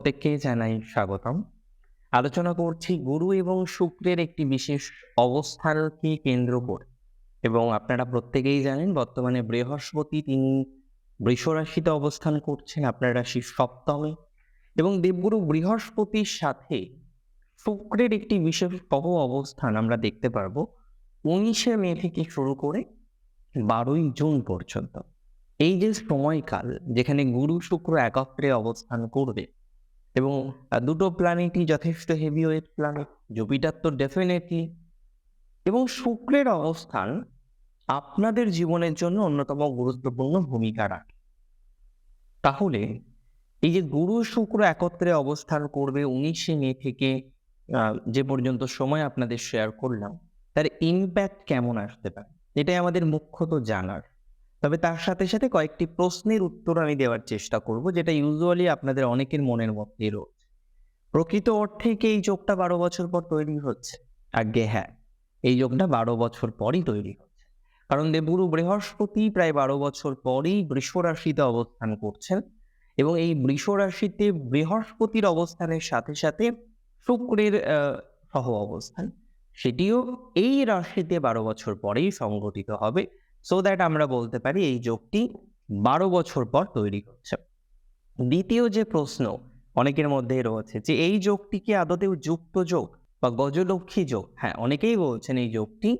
প্রত্যেককেই জানাই স্বাগতম। আলোচনা করছি গুরু এবং শুক্রের একটি বিশেষ অবস্থানকে কেন্দ্র করে। এবং আপনারা প্রত্যেকেই জানেন, বর্তমানে বৃহস্পতি তিনি বৃষ রাশিতে অবস্থান করছেন আপনার রাশির সপ্তমে। এবং দেবগুরু বৃহস্পতির সাথে শুক্রের একটি বিশেষ সহ অবস্থান আমরা দেখতে পারব উনিশে মে থেকে শুরু করে বারোই জুন পর্যন্ত। এই যে সময়কাল, যেখানে গুরু শুক্র একত্রে অবস্থান করবে এবং দুটো প্ল্যানেটই যথেষ্ট হেভি ওয়েট প্ল্যানেট জুপিটার তো ডেফিনেটলি এবং শুক্রের অবস্থান আপনাদের জীবনের জন্য অন্যতম গুরুত্বপূর্ণ ভূমিকা রাখে। তাহলে এই যে গুরু শুক্র একত্রে অবস্থান করবে উনিশে মে থেকে যে পর্যন্ত সময় আপনাদের শেয়ার করলাম, তার ইম্প্যাক্ট কেমন আসতে পারে? এটাই আমাদের মুখ্যত জানার। তবে তার সাথে সাথে কয়েকটি প্রশ্নের উত্তর আমি দেওয়ার চেষ্টা করব, যেটা ইউজুয়ালি আপনাদের অনেকের মনের মধ্যে রয়েছে প্রকৃত অর্থে কি এই যোগটা বারো বছর পর তৈরি হচ্ছে? আগে হ্যাঁ এই যোগটা বারো বছর পরই তৈরি হচ্ছে। কারণ দেবগুরু বৃহস্পতি প্রায় বারো বছর পরই বৃষ রাশিতে অবস্থান করছেন এবং এই বৃষ রাশিতে বৃহস্পতির অবস্থানের সাথে সাথে শুক্রের সহ অবস্থান। সেটিও এই রাশিতে বারো বছর পরেই সংঘটিত হবে। সো দ্যাট আমরা বলতে পারি এই যোগটি বারো বছর পর তৈরি হচ্ছে। দ্বিতীয় যে প্রশ্ন অনেকের মধ্যে রয়েছে যে এই যোগটি কি আদতেও যুক্ত যোগ বা গজলক্ষ্মী যোগ? হ্যাঁ অনেকেই বলছেন এই যোগটি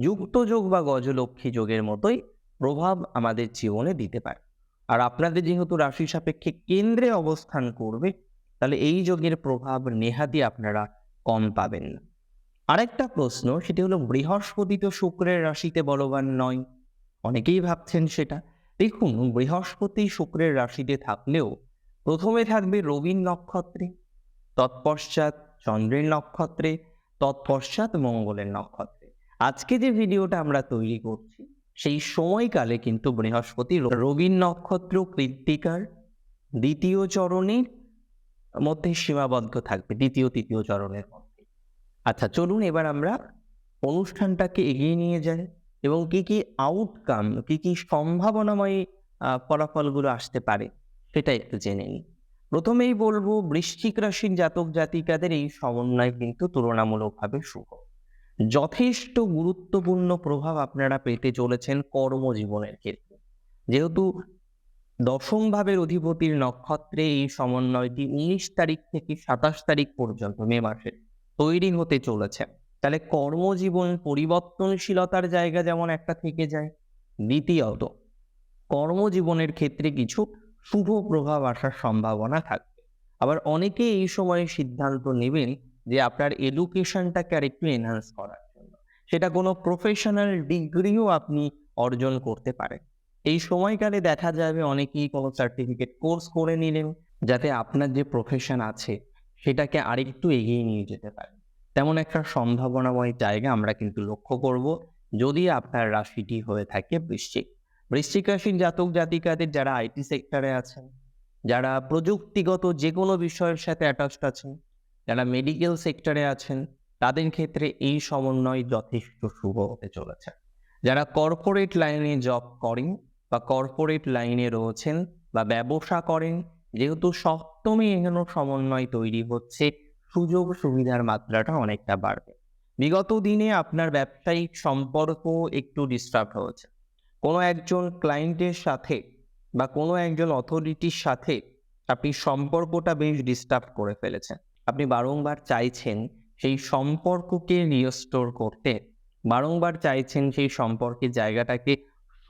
যুক্ত যোগ বা গজলক্ষ্মী যোগের মতোই প্রভাব আমাদের জীবনে দিতে পারে। আর আপনাদের যেহেতু রাশি সাপেক্ষে কেন্দ্রে অবস্থান করবে, তাহলে এই যোগের প্রভাব নেহাতি আপনারা কম পাবেন না। আরেকটা প্রশ্ন, সেটি হলো বৃহস্পতি তো শুক্রের রাশিতে বলবান নয়। অনেকেই ভাবছেন সেটা। দেখুন, বৃহস্পতি শুক্রের রাশিতে থাকলেও প্রথমে থাকবে রবির নক্ষত্রে, তৎপশ্চাৎ চন্দ্রের নক্ষত্রে, তৎপশ্চাৎ মঙ্গলের নক্ষত্রে। আজকে যে ভিডিওটা আমরা তৈরি করছি, সেই সময়কালে কিন্তু বৃহস্পতি রবির নক্ষত্র কৃত্তিকার, দ্বিতীয় চরণের মধ্যে সীমাবদ্ধ থাকবে দ্বিতীয় তৃতীয় চরণের মধ্যে। আচ্ছা চলুন এবার আমরা অনুষ্ঠানটাকে এগিয়ে নিয়ে যাই এবং কি কি আউটকাম কি কি সম্ভাবনাময় ফলাফলগুলো আসতে পারে সেটা একটু জেনে নিই। প্রথমেই বলব, বৃশ্চিক রাশির জাতক জাতিকাদের এই সমন্বয় কিন্তু তুলনামূলকভাবে শুভ। যথেষ্ট গুরুত্বপূর্ণ প্রভাব আপনারা পেতে চলেছেন কর্মজীবনের ক্ষেত্রে। যেহেতু দশম ভাবের অধিপতির নক্ষত্রে এই সমন্বয়টি উনিশ তারিখ থেকে সাতাশ তারিখ পর্যন্ত, মে মাসের তৈরি হতে চলেছে। তাহলে কর্মজীবন পরিবর্তনশীলতার জায়গা যেমন একটা থেকে যায়, দ্বিতীয়ত কর্মজীবনের ক্ষেত্রে কিছু শুভ প্রভাব আসার সম্ভাবনা থাকবে। আবার অনেকে এই সময়ে সিদ্ধান্ত নেবেন যে আপনার এডুকেশনটাকে আর একটু এনহান্স করার জন্য। সেটা কোনো প্রফেশনাল ডিগ্রিও আপনি অর্জন করতে পারেন। এই সময়কালে দেখা যাবে অনেকেই কোনো সার্টিফিকেট কোর্স করে নিলেন, যাতে আপনার যে প্রফেশন আছে সেটাকে আরেকটু এগিয়ে নিয়ে যেতে পারে। তেমন একটা সম্ভাবনাময় জায়গা আমরা কিন্তু লক্ষ্য করব যদি আপনার রাশিটি হয়ে থাকে বৃশ্চিক। বৃশ্চিক রাশির জাতক জাতিকাদের যারা আইটি সেক্টরে আছেন, যারা প্রযুক্তিগত যে কোনো বিষয়ের সাথে অ্যাটাচড আছেন, যারা মেডিকেল সেক্টরে আছেন, তাদের ক্ষেত্রে এই সমন্বয় যথেষ্ট শুভ হতে চলেছে। যারা কর্পোরেট লাইনে জব করেন বা কর্পোরেট লাইনে রয়েছেন বা ব্যবসা করেন যেহেতু সপ্তমী এখানে সমন্বয় তৈরি হচ্ছে, সুযোগ সুবিধার মাত্রাটা অনেকটা বাড়বে। বিগত দিনে আপনার ব্যবসায়িক সম্পর্ক একটু ডিস্টার্ব হয়েছে। কোনো একজন ক্লায়েন্টের সাথে বা কোনো একজন অথরিটির সাথে আপনি সম্পর্কটা বেশ ডিস্টার্ব করে ফেলেছেন। আপনি বারংবার চাইছেন সেই সম্পর্ককে রিস্টোর করতে, বারংবার চাইছেন সেই সম্পর্কের জায়গাটাকে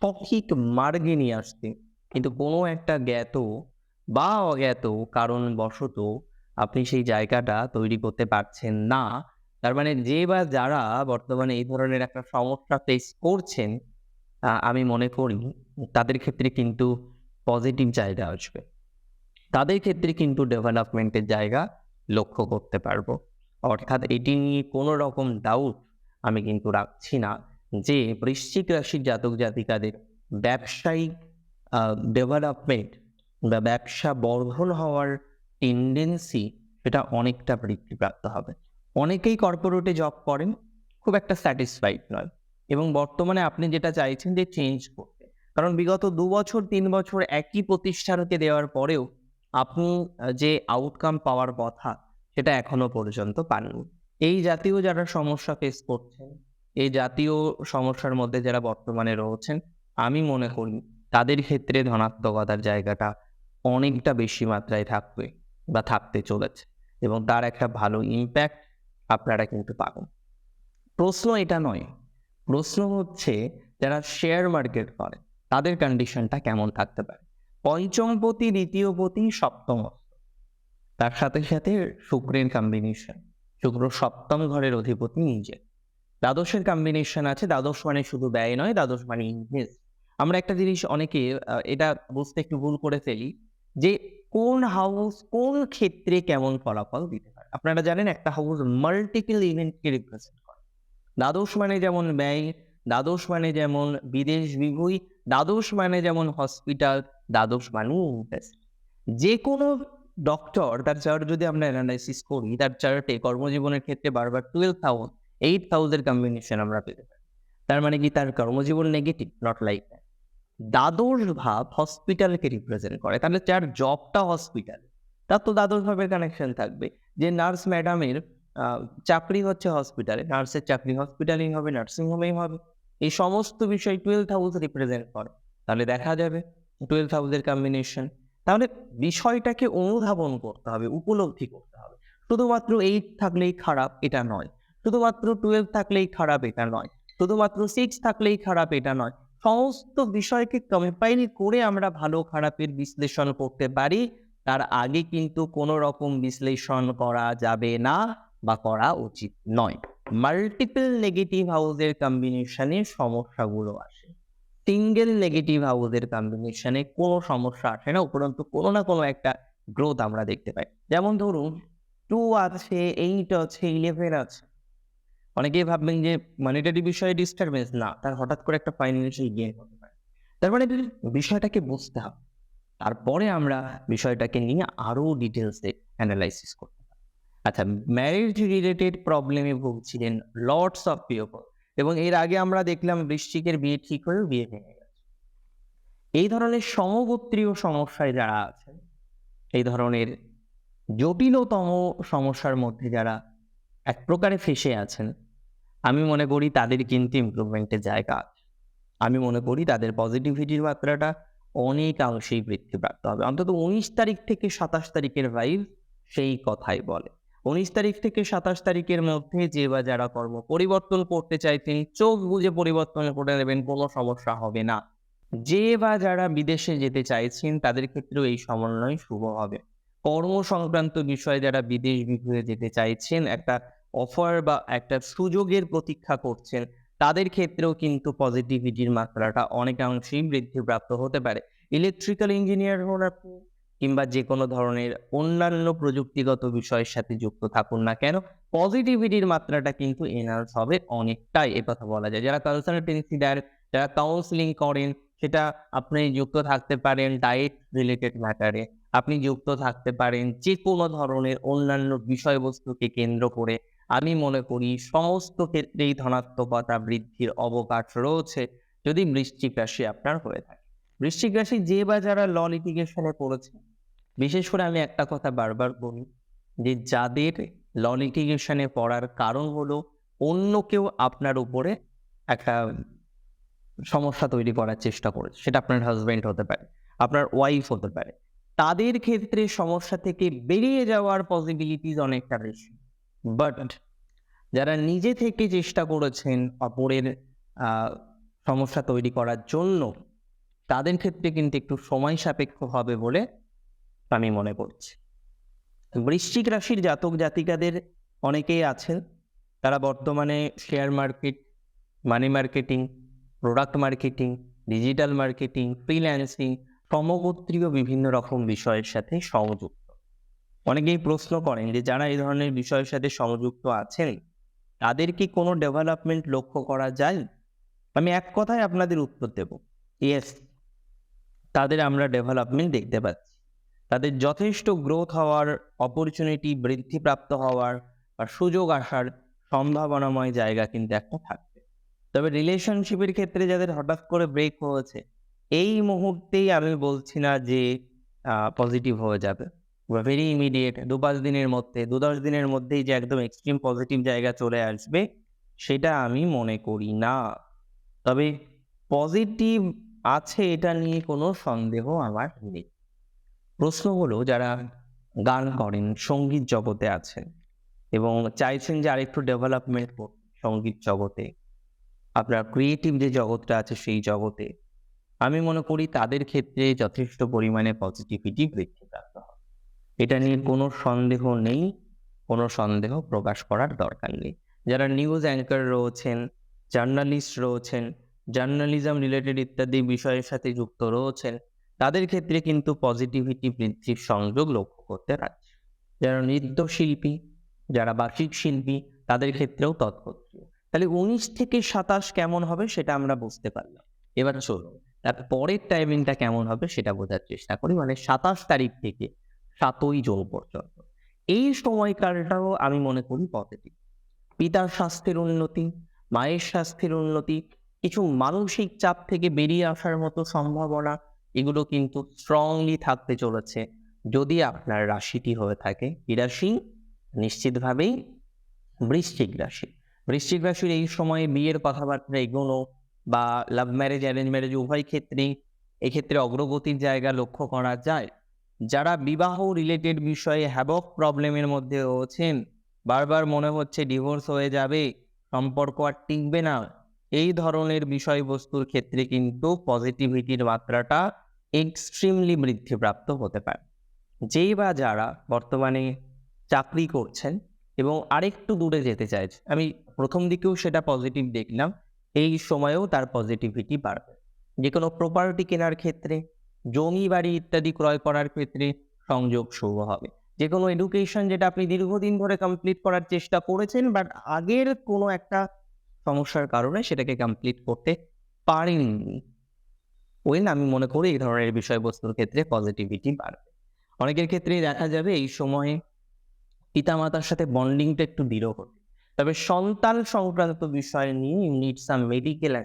সঠিক মার্গে নিয়ে আসতে। কিন্তু কোনো একটা জ্ঞাত বা অজ্ঞাত, কারণবশত আপনি সেই জায়গাটা তৈরি করতে পারছেন না। তার মানে যে বা যারা বর্তমানে এই ধরনের একটা সমস্যা ফেস করছেন আমি মনে করি তাদের ক্ষেত্রে কিন্তু পজিটিভ জায়গা আসবে। তাদের ক্ষেত্রে কিন্তু ডেভেলপমেন্টের জায়গা লক্ষ্য করতে পারব। অর্থাৎ এটি নিয়ে কোনো রকম ডাউট আমি কিন্তু রাখছি না যে বৃশ্চিক রাশির জাতক জাতিকাদের ব্যবসায়িক ডেভেলপমেন্ট বা ব্যবসা বর্ধন হওয়ার টেন্ডেন্সি সেটা অনেকটা বৃদ্ধিপ্রাপ্ত হবে। অনেকেই কর্পোরেটে জব করেন, খুব একটা স্যাটিসফাইড নয়। এবং বর্তমানে আপনি যেটা চাইছেন যে চেঞ্জ করতে। কারণ বিগত দু বছর, তিন বছর একই প্রতিষ্ঠানকে দেওয়ার পরেও আপনি যে আউটকাম পাওয়ার কথা সেটা এখনও পর্যন্ত পাননি। এই জাতীয় যারা সমস্যা ফেস করছেন, এই জাতীয় সমস্যার মধ্যে যারা বর্তমানে রয়েছেন, আমি মনে করি তাদের ক্ষেত্রে ধনাত্মকতার জায়গাটা অনেকটা বেশি মাত্রায় থাকবে বা থাকতে চলেছে এবং তার একটা ভালো ইম্প্যাক্ট আপনারা কিন্তু পাবেন। প্রশ্ন এটা নয়, প্রশ্ন হচ্ছে যারা শেয়ার মার্কেট করে, তাদের কন্ডিশনটা কেমন থাকতে পারে? পঞ্চমপতি, দ্বিতীয়পতি, সপ্তম তার সাথে সাথে শুক্রের কম্বিনেশন শুক্র সপ্তম ঘরের অধিপতি নিজে। দ্বাদশের কম্বিনেশন আছে, দ্বাদশ মানে শুধু ব্যয় নয়, দ্বাদশ মানে ইনভেস্ট আমরা একটা জিনিস অনেকে এটা বুঝতে একটু ভুল করে ফেলি। যে কোন হাউস কোন ক্ষেত্রে কেমন ফলাফল দিতে পারে? আপনারা জানেন একটা হাউস মাল্টিপল ইভেন্টকে রিপ্রেজেন্ট করে। দ্বাদশ মানে যেমন ব্যয়, দ্বাদশ মানে যেমন বিদেশ বিভূই দ্বাদশ মানে যেমন হসপিটাল দ্বাদশ মানে যে কোনো ডক্টর তার চার্ট যদি আমরা অ্যানালাইসিস করি, তার চার্টে কর্মজীবনের ক্ষেত্রে বারবার twelve thousand eight thousand combination আমরা পেতে পারি। তার মানে কি? তার কর্মজীবন নেগেটিভ নট লাইক দ্যাট দ্বাদশ ভাব হসপিটালকে রিপ্রেজেন্ট করে। তাহলে যার জবটা হসপিটাল তার তো দ্বাদশ ভাবের কানেকশন থাকবে। যে নার্স ম্যাডামের চাকরি হচ্ছে হসপিটালে নার্সের চাকরি হসপিটালেই হবে নার্সিং হোমেই হবে। এই সমস্ত বিষয় টুয়েলভ হাউস রিপ্রেজেন্ট করে। তাহলে দেখা যাবে টুয়েলভ হাউসের কম্বিনেশন তাহলে বিষয়টাকে অনুধাবন করতে হবে, উপলব্ধি করতে হবে। শুধুমাত্র এইট থাকলেই খারাপ, এটা নয়। শুধুমাত্র টুয়েলভ থাকলেই খারাপ, এটা নয়। শুধুমাত্র সিক্স থাকলেই খারাপ, এটা নয়। সমস্ত বিষয়কে কম্পাইল করে আমরা ভালো খারাপের বিশ্লেষণ করতে পারি। তার আগে কিন্তু কোনো রকম বিশ্লেষণ করা যাবে না বা করা উচিত নয়। মাল্টিপল নেগেটিভ হাউসের কম্বিনেশনে সমস্যাগুলো আসে। সিঙ্গেল নেগেটিভ হাউসের কম্বিনেশনে কোনো সমস্যা আসে না, উপরন্তু কোনো না কোনো একটা গ্রোথ আমরা দেখতে পাই। যেমন ধরুন টু আছে এইট আছে ইলেভেন আছে। অনেকেই ভাববেন যে মনিটারি বিষয়ে ডিস্টারবেন্স না, তার হঠাৎ করে একটা ফাইন্যান্সিয়াল গেইন হতে পারে। তার মানে বিষয়টাকে বুঝতে হবে তারপরে আমরা বিষয়টাকে নিয়ে আরও ডিটেলসে অ্যানালাইসিস করতে আচ্ছা ম্যারেজ রিলেটেড প্রবলেমে ভুগছিলেন লর্ডস অফ পিওপল এবং এর আগে আমরা দেখলাম বৃশ্চিকের বিয়ে ঠিক হয়েও বিয়ে ভেঙে গেছে। এই ধরনের সমগোত্রীয় সমস্যায় যারা আছেন, এই ধরনের জটিলতম সমস্যার মধ্যে যারা এক প্রকারে ফেসে আছেন। আমি মনে করি তাদের কিন্তু ইমপ্রুভমেন্টের জায়গা আমি মনে করি তাদের পজিটিভিটির মাত্রাটা অনেকাংশেই বৃদ্ধিপ্রাপ্ত হবে। অন্তত উনিশ তারিখ থেকে সাতাশ তারিখের ভাইব সেই কথাই বলে। উনিশ তারিখ থেকে সাতাশ তারিখের মধ্যে যে বা যারা কর্ম পরিবর্তন করতে চাইছেন, চোখ বুঝে পরিবর্তন করে নেবেন, কোনো সমস্যা হবে না। যে বা যারা বিদেশে যেতে চাইছেন, তাদের ক্ষেত্রেও এই সমন্বয় শুভ হবে। কর্ম সংক্রান্ত বিষয়ে যারা বিদেশ বিভুয়ে যেতে চাইছেন, একটা অফার বা একটা সুযোগের প্রতীক্ষা করছেন, তাদের ক্ষেত্রেও কিন্তু পজিটিভিটির মাত্রাটা অনেকাংশেই বৃদ্ধিপ্রাপ্ত হতে পারে। ইলেকট্রিক্যাল ইঞ্জিনিয়ার হন আপনি কিংবা যে কোনো ধরনের অন্যান্য প্রযুক্তিগত বিষয়ের সাথে যুক্ত থাকুন না কেন পজিটিভিটির মাত্রাটা কিন্তু এনহান্স হবে অনেকটাই, এ কথা বলা যায়। যারা কনসালটেন্সি দেন, যারা কাউন্সিলিং করেন, সেটা আপনি যুক্ত থাকতে পারেন ডায়েট রিলেটেড ম্যাটারে আপনি যুক্ত থাকতে পারেন যে কোনো ধরনের অন্যান্য বিষয়বস্তুকে কেন্দ্র করে। আমি মনে করি সমস্ত ক্ষেত্রেই ধনাত্মকতা বৃদ্ধির অবকাশ রয়েছে যদি বৃশ্চিক রাশি আপনার হয়ে থাকে। বৃশ্চিক রাশি যে বা যারা ল লিটিগেশনে পড়েছে, বিশেষ করে আমি একটা কথা বারবার বলি যে যাদের ল লিটিগেশনে পড়ার কারণ হলো অন্য কেউ আপনার উপরে একটা সমস্যা তৈরি করার চেষ্টা করেছে। সেটা আপনার হাজবেন্ড হতে পারে, আপনার ওয়াইফ হতে পারে। তাদের ক্ষেত্রে সমস্যা থেকে বেরিয়ে যাওয়ার পসিবিলিটিস অনেকটা বেশি। বাট যারা নিজে থেকে চেষ্টা করেছেন অপরের সমস্যা তৈরি করার জন্য, তাদের ক্ষেত্রে কিন্তু একটু সময় সাপেক্ষ হবে বলে আমি মনে করছি। বৃশ্চিক রাশির জাতক জাতিকাদের অনেকেই আছেন। তারা বর্তমানে share market money marketing product marketing digital marketing freelancing সমগোত্রীয় বিভিন্ন রকম বিষয়ের সাথে সংযুক্ত। অনেকেই প্রশ্ন করেন যে, যারা এই ধরনের বিষয়ের সাথে সংযুক্ত আছেন, তাদের কি কোনো ডেভেলপমেন্ট লক্ষ্য করা যায়? আমি এক কথায় আপনাদের উত্তর দেব ইয়েস তাদের আমরা ডেভেলপমেন্ট দেখতে পাচ্ছি। তাদের যথেষ্ট গ্রোথ হওয়ার অপরচুনিটি বৃদ্ধিপ্রাপ্ত হওয়ার বা সুযোগ আসার সম্ভাবনাময় জায়গা কিন্তু একটা থাকবে। তবে রিলেশনশিপের ক্ষেত্রে যাদের হঠাৎ করে ব্রেক হয়েছে এই মুহূর্তেই আমি বলছি না যে পজিটিভ হয়ে যাবে। ভেরি ইমিডিয়েট দু পাঁচ দিনের মধ্যে, দু দশ দিনের মধ্যেই যে একদম এক্সট্রিম পজিটিভ জায়গা চলে আসবে, সেটা আমি মনে করি না। তবে পজিটিভ আছে এটা নিয়ে কোনো সন্দেহ আমার নেই। প্রশ্ন হলো, যারা গান করেন, সংগীত জগতে আছেন এবং চাইছেন যে আরেকটু ডেভেলপমেন্ট সংগীত জগতে, আপনার ক্রিয়েটিভ যে জগৎটা আছে সেই জগতে আমি মনে করি তাদের ক্ষেত্রে যথেষ্ট পরিমাণে পজিটিভিটি বৃদ্ধি প্রাপ্ত হবে। এটা নিয়ে কোনো সন্দেহ নেই, কোনো সন্দেহ প্রকাশ করার দরকার নেই। যারা নিউজ অ্যাঙ্কার রয়েছেন জার্নালিস্ট রয়েছেন জার্নালিজম রিলেটেড ইত্যাদি বিষয়ের সাথে যুক্ত রয়েছেন, তাদের ক্ষেত্রে কিন্তু পজিটিভিটি বৃদ্ধির সংযোগ লক্ষ্য করতে পারছে যারা নৃত্যশিল্পী, যারা বার্ষিক শিল্পী, তাদের ক্ষেত্রেও তৎপত্রীয় তাহলে উনিশ থেকে সাতাশ কেমন হবে সেটা আমরা বুঝতে পারলাম। এবার চলুন। তার পরের টাইমিংটা কেমন হবে সেটা বোঝার চেষ্টা করি। মানে সাতাশ তারিখ থেকে সাতই জুন পর্যন্ত। এই সময়কালটাও আমি মনে করি পজিটিভ পিতার স্বাস্থ্যের উন্নতি, মায়ের স্বাস্থ্যের উন্নতি, কিছু মানসিক চাপ থেকে বেরিয়ে আসার মতো সম্ভাবনা, এগুলো কিন্তু স্ট্রংলি থাকতে চলেছে। যদি আপনার রাশিটি হয়ে থাকে কি রাশি নিশ্চিতভাবেই বৃশ্চিক রাশি। বৃশ্চিক রাশির এই সময়ে বিয়ের কথাবার্তা এগোনো বা লাভ ম্যারেজ অ্যারেঞ্জ ম্যারেজ উভয় ক্ষেত্রেই এক্ষেত্রে অগ্রগতির জায়গা লক্ষ্য করা যায়। যারা বিবাহ রিলেটেড বিষয়ে হ্যাবক প্রবলেমের মধ্যে রয়েছেন, বারবার মনে হচ্ছে ডিভোর্স হয়ে যাবে, সম্পর্ক আর টিকবে না। এই ধরনের বিষয়বস্তুর ক্ষেত্রে কিন্তু পজিটিভিটির মাত্রাটা এক্সট্রিমলি বৃদ্ধিপ্রাপ্ত হতে পারে। যেই বা যারা বর্তমানে চাকরি করছেন এবং আরেকটু দূরে যেতে চাইছে, আমি প্রথম দিকেও সেটা পজিটিভ দেখলাম এই সময়েও তার পজিটিভিটি বাড়বে। যে কোনো প্রপার্টি কেনার ক্ষেত্রে জমি বাড়ি ইত্যাদি ক্রয় করার ক্ষেত্রে সংযোগ শুভ হবে। যে কোনো এডুকেশন যেটা আপনি দীর্ঘদিন ধরে কমপ্লিট করার চেষ্টা করেছেন বাট আগের কোনো একটা সমস্যার কারণে সেটাকে কমপ্লিট করতে পারেননি। ওয়েল আমি মনে করি এই ধরনের বিষয়বস্তুর ক্ষেত্রে পজিটিভিটি বাড়বে। অনেকের ক্ষেত্রেই দেখা যাবে এই সময়ে পিতামাতার সাথে বন্ডিংটা একটু দৃঢ় হবে তবে সন্তান সংক্রান্ত বিষয় নিয়ে ইউ নিড সাম মেডিকেল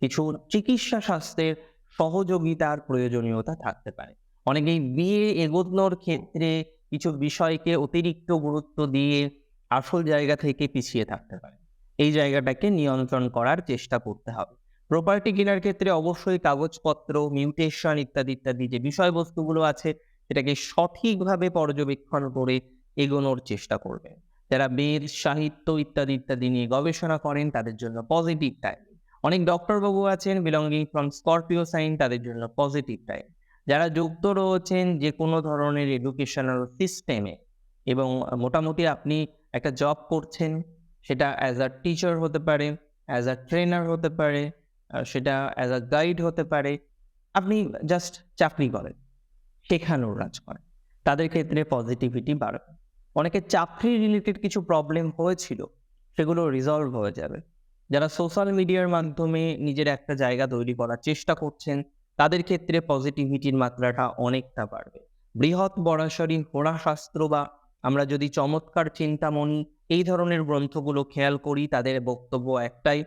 কিছু চিকিৎসা স্বাস্থ্যের সহযোগিতার প্রয়োজনীয়তা থাকতে পারে। অনেকেই বিয়ে এগোনোর ক্ষেত্রে কিছু বিষয়কে অতিরিক্ত গুরুত্ব দিয়ে আসল জায়গা থেকে পিছিয়ে থাকতে পারে। এই জায়গাটাকে নিয়ন্ত্রণ করার চেষ্টা করতে হবে। প্রপার্টি কেনার ক্ষেত্রে অবশ্যই কাগজপত্র মিউটেশন ইত্যাদি ইত্যাদি যে বিষয়বস্তুগুলো আছে, সেটাকে সঠিকভাবে পর্যবেক্ষণ করে এগোনোর চেষ্টা করবেন। যারা বেদ, সাহিত্য ইত্যাদি ইত্যাদি নিয়ে গবেষণা করেন, তাদের জন্য পজিটিভ টাইম অনেক ডক্টর বাবু আছেন বিলঙ্গিং ফ্রম স্করপিও সাইন তাদের জন্য পজিটিভ টাইম যারা যুক্ত রয়েছেন যে কোনো ধরনের এডুকেশনাল সিস্টেমে এবং মোটামুটি আপনি একটা জব করছেন, সেটা অ্যাজ আ টিচার হতে পারে অ্যাজ আ ট্রেনার হতে পারে সেটা অ্যাজ আ গাইড হতে পারে, আপনি জাস্ট চাকরি করেন শেখানোর কাজ করেন। তাদের ক্ষেত্রে পজিটিভিটি বাড়বে। অনেকে চাকরি রিলেটেড কিছু প্রবলেম হয়েছিল, সেগুলো রিজলভ হয়ে যাবে। যারা সোশ্যাল মিডিয়ার মাধ্যমে নিজের একটা জায়গা তৈরি করার চেষ্টা করছেন, তাদের ক্ষেত্রে পজিটিভিটির মাত্রাটা অনেকটা বাড়বে। বৃহৎ বরাসরি হোড়াশাস্ত্র বা আমরা যদি চমৎকার চিন্তামণি এই ধরনের গ্রন্থগুলো খেয়াল করি, তাদের বক্তব্য একটাই,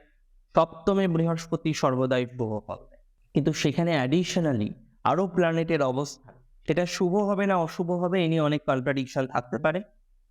সপ্তমে বৃহস্পতি সর্বদাই শুভ দেয়। কিন্তু সেখানে অ্যাডিশনালি আরও প্ল্যানেটের অবস্থান সেটা শুভ হবে না অশুভ হবে, এ নিয়ে অনেক কন্ট্রাডিকশন থাকতে পারে।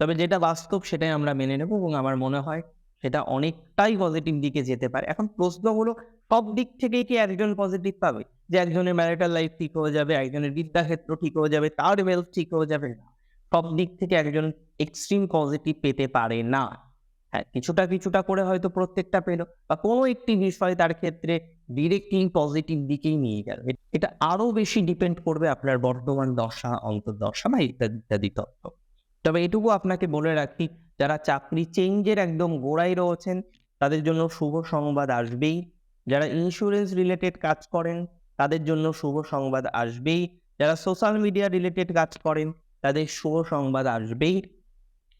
তবে যেটা বাস্তব সেটাই আমরা মেনে নেব এবং আমার মনে হয় সেটা অনেকটাই পজিটিভ দিকে যেতে পারে। এখন প্রশ্ন হলো সব দিক থেকেই কি একজন পজিটিভ পাবে? যে একজনের ম্যারিটাল লাইফ ঠিক হয়ে যাবে, একজনের বিদ্যাক্ষেত্র ঠিক হয়ে যাবে, তার ওয়েলথ ঠিক হয়ে যাবে না। সব দিক থেকে একজন এক্সট্রিম পজিটিভ পেতে পারে না। হ্যাঁ কিছুটা কিছুটা করে হয়তো প্রত্যেকটা পেল বা কোনো একটি বিষয় তার ক্ষেত্রে ডিরেক্টলি পজিটিভ দিকেই নিয়ে গেল। এটা আরও বেশি ডিপেন্ড করবে আপনার বর্তমান দশা, অন্তর্দশা বা ইত্যাদি ইত্যাদি তথ্য তবে এটুকু আপনাকে বলে রাখি, যারা চাকরি চেঞ্জের একদম গোড়ায় রয়েছেন, তাদের জন্য শুভ সংবাদ আসবেই। যারা ইন্স্যুরেন্স রিলেটেড কাজ করেন, তাদের জন্য শুভ সংবাদ আসবেই। যারা সোশ্যাল মিডিয়া রিলেটেড কাজ করেন, তাদের শুভ সংবাদ আসবেই।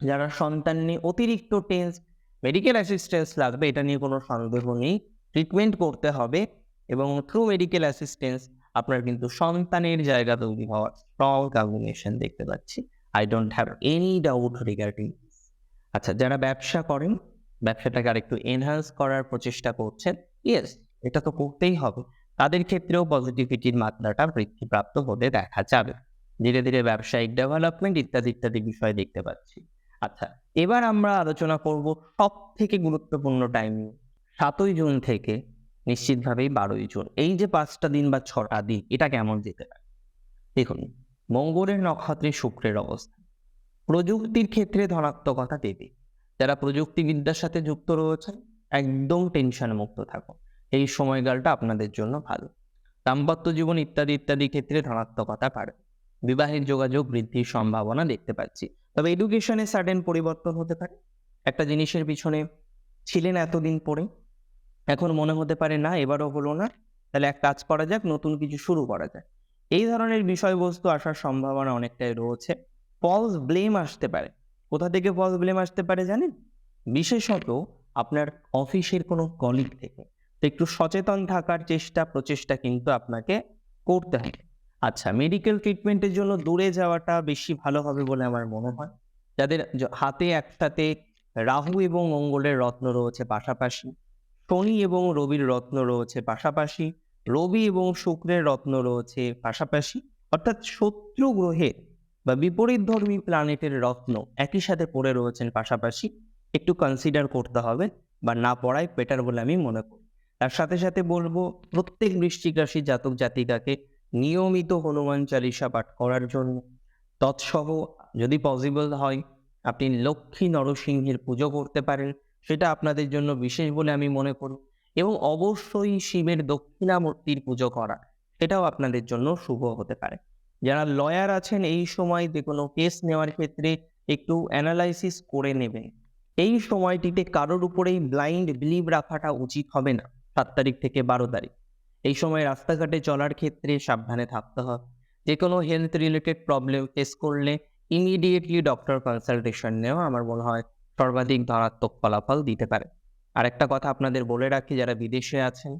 যারা সন্তান নিয়ে অতিরিক্ত টেন্স মেডিকেল অ্যাসিস্ট্যান্স লাগবে, এটা নিয়ে কোনো সন্দেহ নেই। ট্রিটমেন্ট করতে হবে এবং থ্রু মেডিকেল অ্যাসিস্ট্যান্স আপনার কিন্তু সন্তানের জায়গা তৈরি হওয়ার স্ট্রং কম্বিনেশন দেখতে পাচ্ছি। I don't have any doubt regarding আচ্ছা যারা ব্যবসা করেন, ব্যবসাটাকে আরেকটু এনহান্স করার প্রচেষ্টা করছেন ইয়েস এটা তো করতেই হবে। তাদের ক্ষেত্রেও পজিটিভিটির মাত্রাটা বৃদ্ধিপ্রাপ্ত হতে দেখা যাবে। ধীরে ধীরে ব্যবসায়িক ডেভেলপমেন্ট ইত্যাদি ইত্যাদি বিষয় দেখতে পাচ্ছি। আচ্ছা এবার আমরা আলোচনা করব সব থেকে গুরুত্বপূর্ণ টাইম সাতই জুন থেকে নিশ্চিতভাবেই বারোই জুন। এই যে পাঁচটা দিন বা ছটা দিন, এটা কেমন যেতে পারে? দেখুন মঙ্গলের নক্ষত্রে শুক্রের অবস্থা। প্রযুক্তির ক্ষেত্রে ধনাত্মকতা দেবে। যারা প্রযুক্তিবিদ্যার সাথে যুক্ত রয়েছেন, একদম টেনশন মুক্ত থাকুন। এই সময়কালটা আপনাদের জন্য ভালো। দাম্পত্য জীবন ইত্যাদি ইত্যাদি ক্ষেত্রে ধনাত্মকতা পারে বিবাহের যোগাযোগ বৃদ্ধির সম্ভাবনা দেখতে পাচ্ছি। তবে এডুকেশনে সাডেন পরিবর্তন হতে পারে। একটা জিনিসের পিছনে ছিলেন এতদিন পরে। এখন মনে হতে পারে, না, এবারও হলো না। তাহলে এক কাজ করা যাক, নতুন কিছু শুরু করা যাক। এই ধরনের বিষয়বস্তু আসার সম্ভাবনা অনেকটাই রয়েছে। ফলস ব্লেম আসতে পারে। কোথা থেকে ফলস ব্লেম আসতে পারে জানেন? বিশেষত আপনার অফিসের কোনো কলিগ থেকে। তো একটু সচেতন থাকার চেষ্টা, প্রচেষ্টা কিন্তু আপনাকে করতে হবে। আচ্ছা মেডিকেল ট্রিটমেন্টের জন্য দূরে যাওয়াটা বেশি ভালো হবে বলে আমার মনে হয়। যাদের হাতে একসাথে রাহু এবং মঙ্গলের রত্ন রয়েছে পাশাপাশি, শনি এবং রবির রত্ন রয়েছে পাশাপাশি রবি এবং শুক্রের রত্ন রয়েছে পাশাপাশি, অর্থাৎ শত্রু গ্রহের বা বিপরীত ধর্মী প্ল্যানেটের রত্ন একই সাথে পড়ে রয়েছেন পাশাপাশি, একটু কনসিডার করতে হবে বা না পড়াই বেটার বলে আমি মনে করি। তার সাথে সাথে বলব, প্রত্যেক বৃশ্চিক রাশির জাতক জাতিকাকে নিয়মিত হনুমান চালিসা পাঠ করার জন্য তৎসহ যদি পসিবল হয়, আপনি লক্ষ্মী নরসিংহের পুজো করতে পারেন। সেটা আপনাদের জন্য বিশেষ বলে আমি মনে করি। এবং অবশ্যই শিবের দক্ষিণামূর্তির পুজো করা, সেটাও আপনাদের জন্য শুভ হতে পারে। যারা লয়ার আছেন, এই সময় যে কোনো কেস নেওয়ার ক্ষেত্রে একটু অ্যানালাইসিস করে নেবেন। এই সময়টিতে কারোর উপরেই ব্লাইন্ড বিলিভ রাখাটা উচিত হবে না, সাত তারিখ থেকে বারো তারিখ। এই সময় রাস্তাঘাটে চলার ক্ষেত্রে সাবধানে থাকতে হবে। যে কোনো হেলথ রিলেটেড প্রবলেম ফেস করলে ইমিডিয়েটলি ডক্টর কনসালটেশন নেওয়া আমার মনে হয় সর্বাধিক ধনাত্মক ফলাফল দিতে পারে। আরেকটা কথা আপনাদের বলে রাখি, যারা বিদেশে আছেন,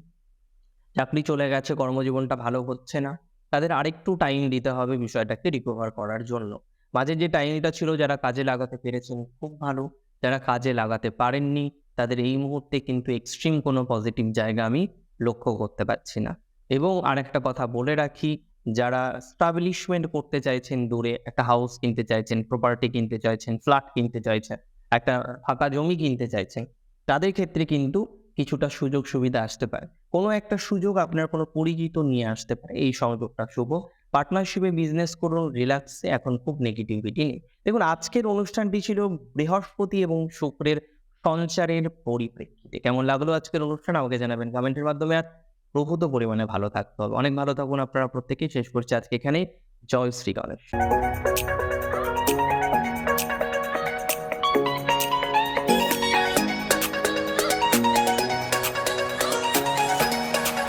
চাকরি চলে গেছে, কর্মজীবনটা ভালো হচ্ছে না, তাদের আরেকটু টাইম দিতে হবে বিষয়টাকে রিকভার করার জন্য। মাঝে যে টাইমটা ছিল যারা কাজে লাগাতে পেরেছেন, খুব ভালো। যারা কাজে লাগাতে পারেননি, তাদের এই মুহূর্তে কিন্তু এক্সট্রিম কোনো পজিটিভ জায়গা আমি লক্ষ্য করতে পারছি না। এবং আরেকটা কথা বলে রাখি, যারা স্টাবলিশমেন্ট করতে চাইছেন দূরে, একটা হাউস কিনতে চাইছেন প্রপার্টি কিনতে চাইছেন ফ্ল্যাট কিনতে চাইছেন, একটা ফাঁকা জমি কিনতে চাইছেন তাদের ক্ষেত্রে কিন্তু কিছুটা সুযোগ সুবিধা আসতে পারে। কোনো একটা সুযোগ আপনার কোনো পরিচিত নিয়ে আসতে পারে। এই সংযোগটা শুভ। পার্টনারশিপে বিজনেস করুন রিল্যাক্সে এখন খুব নেগেটিভিটি নেই। দেখুন, আজকের অনুষ্ঠানটি ছিল বৃহস্পতি এবং শুক্রের সঞ্চারের পরিপ্রেক্ষিতে। কেমন লাগল আজকের অনুষ্ঠান? আমাকে জানাবেন কমেন্টের মাধ্যমে। আর প্রভূত পরিমাণে ভালো থাকতে হবে। অনেক ভালো থাকুন আপনারা প্রত্যেকেই। শেষ করছি আজকে এখানে জয় শ্রী গণেশ